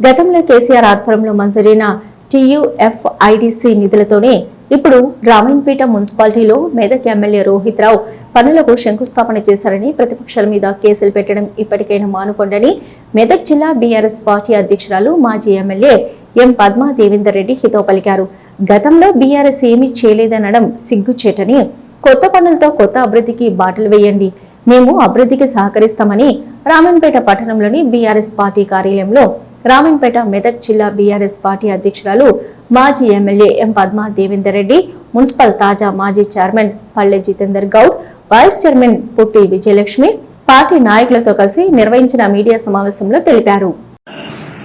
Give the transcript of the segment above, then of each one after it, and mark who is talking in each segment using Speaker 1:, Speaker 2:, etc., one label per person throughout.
Speaker 1: గతంలో కేసీఆర్ ఆధ్వర్యంలో మంజూరైన టీయూఎఫ్ఐడిసి నిధులతోనే ఇప్పుడు రామాయణపేట మున్సిపాలిటీలో మెదక్ ఎమ్మెల్యే రోహిత్ రావు పనులకు శంకుస్థాపన చేశారని ప్రతిపక్షాల మీద కేసులు పెట్టడం ఇప్పటికైనా మానుకోండని మెదక్ జిల్లా బీఆర్ఎస్ పార్టీ అధ్యక్షురాలు మాజీ ఎమ్మెల్యే ఎం పద్మా దేవేందర్ రెడ్డి హితో పలికారు. గతంలో బీఆర్ఎస్ ఏమీ చేయలేదనడం సిగ్గుచేటని కొత్త పనులతో కొత్త అభివృద్ధికి బాటలు వేయండి మేము అభివృద్ధికి సహకరిస్తామని రామన్పేట పట్టణంలోని బీఆర్ఎస్ పార్టీ కార్యాలయంలో రామన్పేట మెదక్ జిల్లా బీఆర్ఎస్ పార్టీ అధ్యక్షురాలు మాజీ MLA M Padma Devender Reddy municipal తాజా మాజీ చైర్మన్ పల్లె జితేందర్ గౌడ్ వైస్ చైర్మన్ పుట్టి విజయలక్ష్మి పార్టీ నాయకులతో కలిసి నిర్వహించిన మీడియా సమావేశంలో తెలిపారు.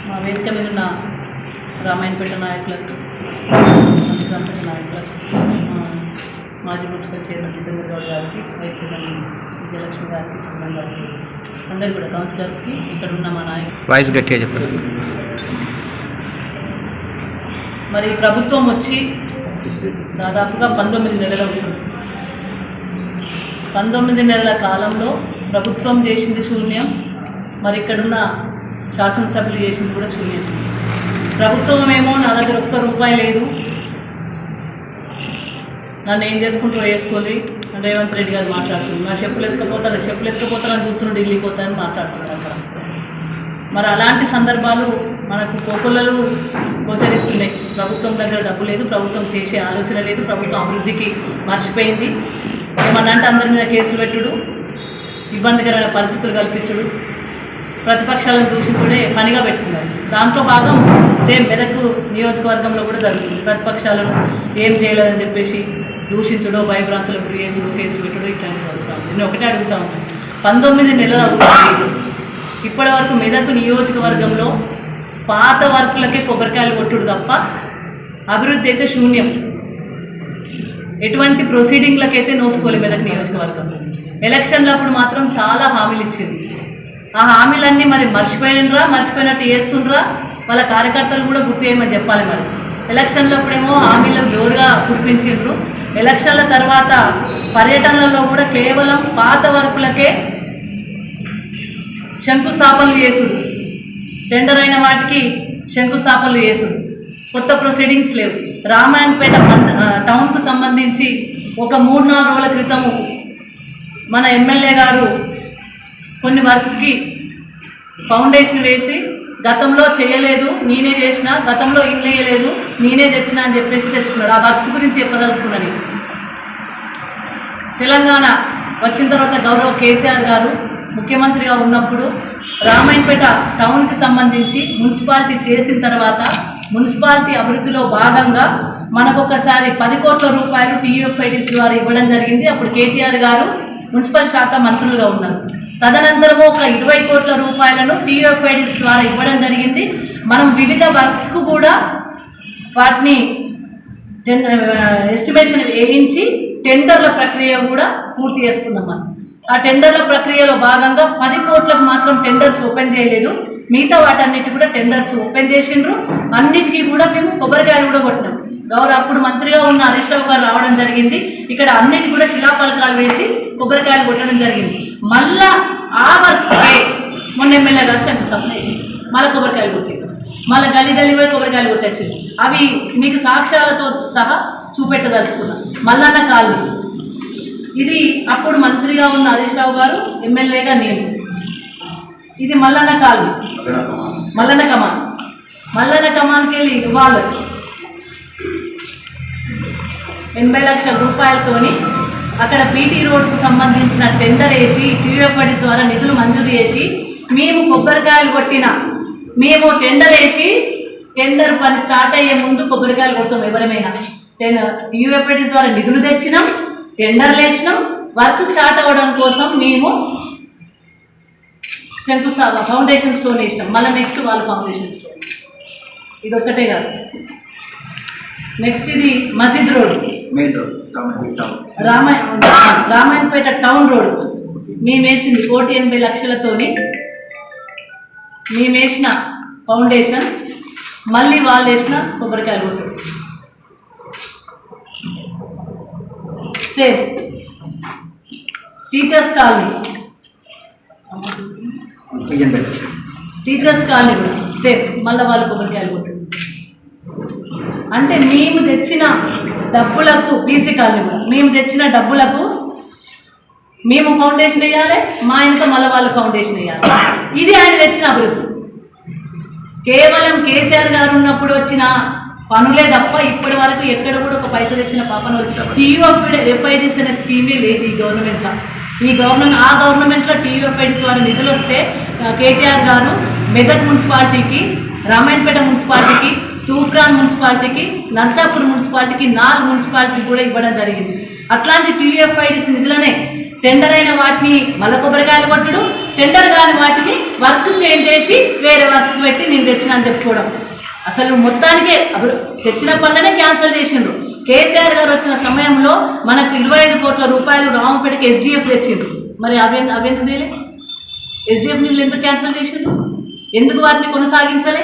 Speaker 2: మా వేదిక మీద ఉన్న రామాయణపేట నాయకులకు నాయకులకు మాజీ మున్సిపల్ చైర్మన్ జితేంద్ర గౌడ్ గారికి వైస్ చైర్మన్ విజయలక్ష్మి గారికి చంద్రన్ గారికి అందరు కూడా కౌన్సిలర్స్కి ఇక్కడ ఉన్న మా నాయకులు
Speaker 3: వాయిస్ గట్టిగా చెప్పండి.
Speaker 2: మరి ప్రభుత్వం వచ్చి దాదాపుగా పంతొమ్మిది నెలలు పంతొమ్మిది నెలల కాలంలో ప్రభుత్వం చేసింది శూన్యం మరి ఇక్కడున్న శాసనసభ్యులు చేసింది కూడా శూన్యం. ప్రభుత్వం ఏమో నా దగ్గర ఒక్క రూపాయి లేదు. నన్ను ఏం చేసుకుంటారో వేసుకోండి. అని రేవంత్ రెడ్డి గారు మాట్లాడుతున్నారు. నా చెప్పులు ఎత్తుకపోతాను చెప్పులు ఎత్తుకపోతానని చూస్తున్నాడు ఢిల్లీ పోతానని మాట్లాడుతున్నాడు అక్కడ. మరి అలాంటి సందర్భాలు మనకు పోకులలో గోచరిస్తున్నాయి. ప్రభుత్వం దగ్గర డబ్బు లేదు ప్రభుత్వం చేసే ఆలోచన లేదు ప్రభుత్వం అభివృద్ధికి మర్చిపోయింది. ఏమన్నా అంటే అందరి మీద కేసులు పెట్టుడు ఇబ్బందికరమైన పరిస్థితులు కల్పించుడు ప్రతిపక్షాలను దూషించుడే పనిగా పెట్టుకున్నారు దాంట్లో భాగం సేమ్ మెదక్ నియోజకవర్గంలో కూడా జరుగుతుంది. ప్రతిపక్షాలను ఏం చేయలేదని చెప్పేసి దూషించడం భయభ్రాంతులకు గురి చేసుడు కేసులు పెట్టుడు ఇట్లాంటి జరుగుతుంది నేను ఒకటే అడుగుతా ఉన్నాను పంతొమ్మిది నెలలు అవుతుంది ఇప్పటి వరకు మెదక్ నియోజకవర్గంలో పాత వర్కులకే కొబ్బరికాయలు కొట్టుడు తప్ప అభివృద్ధి అయితే శూన్యం. ఎటువంటి ప్రొసీడింగ్లకైతే నోసుకోలే మెదక్ నియోజకవర్గం. ఎలక్షన్లప్పుడు మాత్రం చాలా హామీలు ఇచ్చింది. ఆ హామీలన్నీ మరి మర్చిపోయినరా మర్చిపోయినట్టు చేస్తుండ్రా? వాళ్ళ కార్యకర్తలు కూడా గుర్తు చేయమని చెప్పాలి మరి. ఎలక్షన్లప్పుడేమో హామీలను జోరుగా కురిపించిండ్రు. ఎలక్షన్ల తర్వాత పర్యటనలలో కూడా కేవలం పాత వర్కులకే శంకుస్థాపనలు చేసుడు. టెండర్ అయిన వాటికి శంకుస్థాపనలు చేసుడు. కొత్త ప్రొసీడింగ్స్ లేవు. రామాయణపేట టౌన్కు సంబంధించి ఒక మూడు నాలుగు రోజుల క్రితము మన ఎమ్మెల్యే గారు కొన్ని వర్క్స్కి ఫౌండేషన్ వేసి గతంలో చేయలేదు నేనే చేసిన గతంలో ఇల్లు వేయలేదు నేనే తెచ్చిన అని చెప్పేసి తెచ్చుకున్నాడు. ఆ బక్స్ గురించి చెప్పదలుచుకున్నాను తెలంగాణ వచ్చిన తర్వాత గౌరవ కేసీఆర్ గారు ముఖ్యమంత్రిగా ఉన్నప్పుడు రామాయణపేట టౌన్కి సంబంధించి మున్సిపాలిటీ చేసిన తర్వాత మున్సిపాలిటీ అభివృద్ధిలో భాగంగా మనకొకసారి పది కోట్ల రూపాయలు టీయూఎఫ్ఐడిస్ ద్వారా ఇవ్వడం జరిగింది. అప్పుడు కేటీఆర్ గారు మున్సిపల్ శాఖ మంత్రులుగా ఉన్నారు. తదనంతరము ఒక ఇరవై కోట్ల రూపాయలను టీఎఫ్ఐడిస్ ద్వారా ఇవ్వడం జరిగింది. మనం వివిధ వర్క్స్కు కూడా వాటిని టెన్ ఎస్టిమేషన్ వేయించి టెండర్ల ప్రక్రియ కూడా పూర్తి చేసుకున్నాం మనం. ఆ టెండర్ల ప్రక్రియలో భాగంగా పది కోట్లకు మాత్రం టెండర్స్ ఓపెన్ చేయలేదు. మిగతా వాటన్నిటి కూడా టెండర్స్ ఓపెన్ చేసిండ్రు. అన్నిటికీ కూడా మేము కొబ్బరికాయలు కూడా కొట్టినాం. గౌరవ అప్పుడు మంత్రిగా ఉన్న హరీష్ రావు గారు రావడం జరిగింది. ఇక్కడ అన్నిటి కూడా శిలాఫలకాలు వేసి కొబ్బరికాయలు కొట్టడం జరిగింది. మళ్ళా ఆ వర్క్స్కే మొన్న ఎమ్మెల్యే గారు శంకుస్థాపన చేసింది. మళ్ళీ కొబ్బరికాయలు కొట్టింది. మళ్ళీ గలి గలి పోయి కొబ్బరికాయలు కొట్టచ్చింది అవి మీకు సాక్ష్యాలతో సహా చూపెట్టదలుచుకున్నా. మల్లన్న కాలనీ. ఇది అప్పుడు మంత్రిగా ఉన్న హరీష్ రావు గారు ఎమ్మెల్యేగా నేను. ఇది మల్లన్న కాలనీ. మల్లన్న కమాన్. మల్లన్న కమాన్కి వెళ్ళి ఇవ్వాలి. ఎనభై లక్షల రూపాయలతోని అక్కడ పీటీ రోడ్కు సంబంధించిన టెండర్ వేసి టీఎఫ్ఐడిస్ ద్వారా నిధులు మంజూరు చేసి మేము కొబ్బరికాయలు కొట్టిన. మేము టెండర్ వేసి టెండర్ పని స్టార్ట్ అయ్యే ముందు కొబ్బరికాయలు కొడతాం ఎవరమైనా. టీయూఎఫ్ఐడిస్ ద్వారా నిధులు తెచ్చినాం టెండర్లు వేసినాం వర్క్ స్టార్ట్ అవ్వడం కోసం మేము శంకుస్థాపన ఫౌండేషన్ స్టోన్ వేసినాం. మళ్ళీ నెక్స్ట్ వాళ్ళ ఫౌండేషన్ స్టోన్. ఇది ఒక్కటే కాదు. నెక్స్ట్ ఇది మసీద్ road.
Speaker 4: Main road
Speaker 2: Ramayanapeta town road మేము వేసింది కోటి ఎనభై లక్షలతోని మేము వేసిన ఫౌండేషన్ మళ్ళీ వాళ్ళు వేసిన కొబ్బరికాయ కొట్టు. Same teachers colony. Teachers colony same మళ్ళీ వాళ్ళు కొబ్బరికాయలు కొట్టారు అంటే మేము తెచ్చిన డబ్బులకు బీసీ కాలనీ. మేము తెచ్చిన డబ్బులకు మేము ఫౌండేషన్ వేయాలి మా వెనుక మళ్ళీ వాళ్ళు ఫౌండేషన్ వేయాలి. ఇది ఆయన తెచ్చిన అభివృద్ధి. కేవలం కేసీఆర్ గారు ఉన్నప్పుడు వచ్చిన పనులే తప్ప ఇప్పటి వరకు ఎక్కడ కూడా ఒక పైసలు తెచ్చిన పాపను టీయూఎఫ్ ఎఫ్ఐడిస్ అనే స్కీమే లేదు ఈ గవర్నమెంట్లో ఈ గవర్నమెంట్ ఆ గవర్నమెంట్లో టీయూఎఫ్ఐడిస్ ద్వారా నిధులు వస్తే కేటీఆర్ గారు మెదక్ మున్సిపాలిటీకి రామాయణపేట మున్సిపాలిటీకి తూప్రాన్ మున్సిపాలిటీకి నర్సాపూర్ మున్సిపాలిటీకి నాలుగు మున్సిపాలిటీకి కూడా ఇవ్వడం జరిగింది. అట్లాంటి టీయూఎఫ్ఐడిస్ నిధులనే టెండర్ అయిన వాటిని మల్ల కొబ్బరికాయలు కొట్టడం టెండర్ కాని వాటిని వర్క్ చేంజ్ చేసి వేరే వర్క్స్కి పెట్టి నేను తెచ్చిన అని చెప్పుకోవడం. అసలు మొత్తానికే అప్పుడు తెచ్చిన పనులనే క్యాన్సిల్ చేసిండ్రు. కేసీఆర్ గారు వచ్చిన సమయంలో మనకు ఇరవై ఐదు కోట్ల రూపాయలు రామపేటకి ఎస్డిఎఫ్ తెచ్చిండ్రు. మరి అవి అవేందు ఎస్డిఎఫ్ నిధులు ఎందుకు క్యాన్సిల్ చేసిండ్రు? ఎందుకు వాటిని కొనసాగించలే?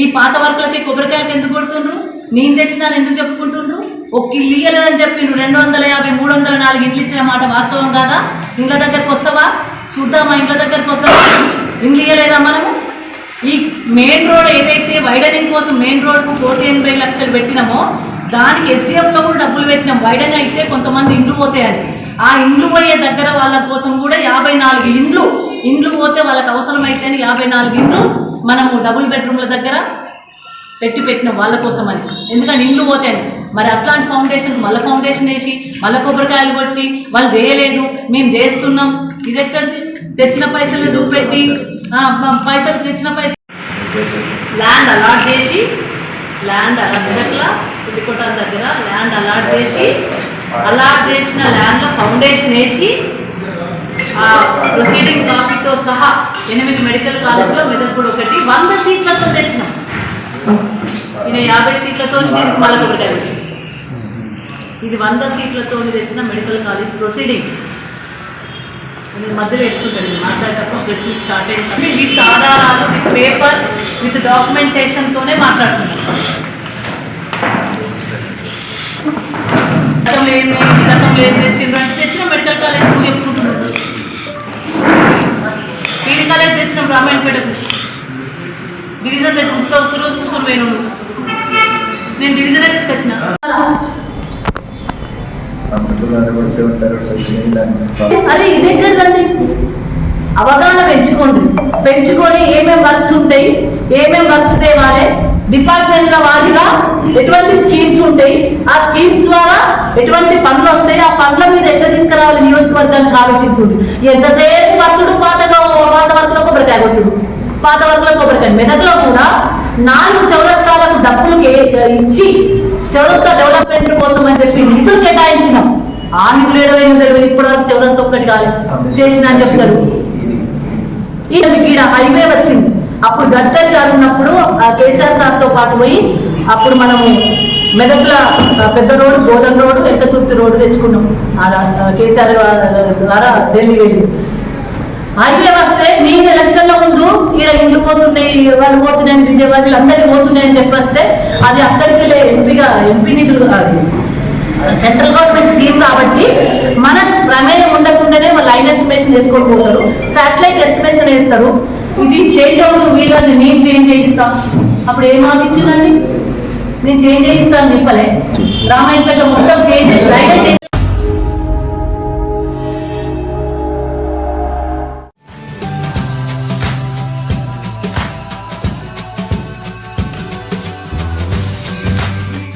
Speaker 2: ఈ పాత వర్కులకి కొబ్బరికాయలకి ఎందుకు కొడుతుండ్రు? నేను తెచ్చినాను ఎందుకు చెప్పుకుంటుండ్రు? ఒక ఇల్లు ఇయ్యలేదని చెప్పిండ్రు రెండు వందల యాభై మూడు వందల నాలుగు ఇండ్లు ఇచ్చిన మాట వాస్తవం కాదా? ఇండ్ల దగ్గరకు వస్తావా? చూద్దామా ఇండ్ల దగ్గరకు వస్తావా? ఇండ్లు ఇయ్యలేదా మనము? ఈ మెయిన్ రోడ్ ఏదైతే వైడనింగ్ కోసం మెయిన్ రోడ్కు కోటి ఎనభై లక్షలు పెట్టినామో దానికి ఎస్డిఎఫ్లో కూడా డబ్బులు పెట్టినాం. వైడన్ అయితే కొంతమంది ఇండ్లు పోతాయని. ఆ ఇండ్లు పోయే దగ్గర వాళ్ళ కోసం కూడా యాభై నాలుగు ఇండ్లు ఇండ్లు పోతే వాళ్ళకి అవసరమైతేనే యాభై నాలుగు ఇండ్లు మనము డబుల్ బెడ్రూమ్ల దగ్గర పెట్టి పెట్టినాం వాళ్ళ కోసం అని ఎందుకంటే ఇండ్లు పోతాయని మరి అట్లాంటి ఫౌండేషన్ మళ్ళీ ఫౌండేషన్ వేసి మళ్ళీ కొబ్బరికాయలు కొట్టి వాళ్ళు చేయలేదు మేము చేస్తున్నాం. ఇది ఎక్కడిది? తెచ్చిన పైసలు చూపెట్టి పైసలు తెచ్చిన పైసలు ల్యాండ్ అలాట్ చేసి ల్యాండ్ అలా దగ్గర పులికోటాల దగ్గర ల్యాండ్ అలాట్ చేసి అలాట్ చేసిన ల్యాండ్లో ఫౌండేషన్ వేసి ప్రొసీడింగ్ కాపీతో సహా ఎనిమిది మెడికల్ కాలేజ్లో మెదక్ కూడా ఒకటి. వంద సీట్లతో తెచ్చినాం. ఈయన యాభై సీట్లతో దీనికి మళ్ళీ ఒకటి ఇది వంద సీట్లతో తెచ్చిన మెడికల్ కాలేజ్ ప్రొసీడింగ్ నేను మధ్యలో ఎత్తుకుంటాను నేను మాట్లాడేటప్పుడు ప్రెస్ స్టార్ట్ అయింది. విత్ ఆధారాలు విత్ పేపర్ విత్ డాక్యుమెంటేషన్తోనే మాట్లాడుతున్నాను గతంలో ఏమి గతంలో ఏం
Speaker 3: అది ఇది కదండి అవగాహన పెంచుకోండి. పెంచుకొని ఏమేం వర్క్స్ ఉంటాయి ఏమేం వర్క్స్ తేవాలి డిపార్ట్మెంట్ల వారిగా ఎటువంటి స్కీమ్స్ ఉంటాయి ఆ స్కీమ్స్ ద్వారా ఎటువంటి పనులు వస్తాయి ఆ పనుల మీద ఎంత తీసుకురావాలి నియోజకవర్గానికి ఆలోచించుడు ఎంతసేపు వచ్చుడు పాతగా పాత వర్క్లో కొబ్బరికాయ కొట్టుడు? పాత వర్క్లో కొబ్బరికాయ. మెదక్లో కూడా నాలుగు చౌరస్తాలకు డబ్బులు ఇచ్చి చౌరస్తా డెవలప్మెంట్ కోసం అని చెప్పి నిధులు కేటాయించినాం. ఆ నిధులు ఏడవైన తెలియదు. ఇప్పుడు వరకు చౌరస్తా ఒక్కటి కాలేదు చేసిన అని చెప్తారు. ఈ ఈడ హైవే వచ్చింది. అప్పుడు గడ్కరీ గారు ఉన్నప్పుడు ఆ కేసీఆర్ సార్తో పాటు పోయి అప్పుడు మనము మెదక్ల పెద్ద road godown road Ekkathurthi road తెచ్చుకున్నాం. కేసీఆర్ ద్వారా ఢిల్లీ వెళ్ళి. హైవే వస్తే నేను ఎలక్షన్లో ముందు ఈడ ఇండ్లు పోతున్నాయి వాళ్ళు పోతున్నాయని విజయవాడ అందరికి పోతున్నాయని చెప్పేస్తే అది అక్కడికి ఎంపీగా ఎంపీ నిధులు కాదు. సెంట్రల్ గవర్నమెంట్ స్కీమ్ కాబట్టి మన ప్రమేయం ఉండకుండానే వాళ్ళు లైన్ ఎస్టిమేషన్ వేసుకొని పోతారు. సాటిలైట్ ఎస్టిమేషన్ వేస్తారు. ఇది చేంజ్ అవుతూ వీళ్ళని నేను చేంజ్ చేయిస్తా. అప్పుడు ఏం ఆపించిందండి నేను చేంజ్ చేయిస్తాను చెప్పలే. రామాయణపేట మొత్తం చేంజ్ చేసి లైన్ చేంజ్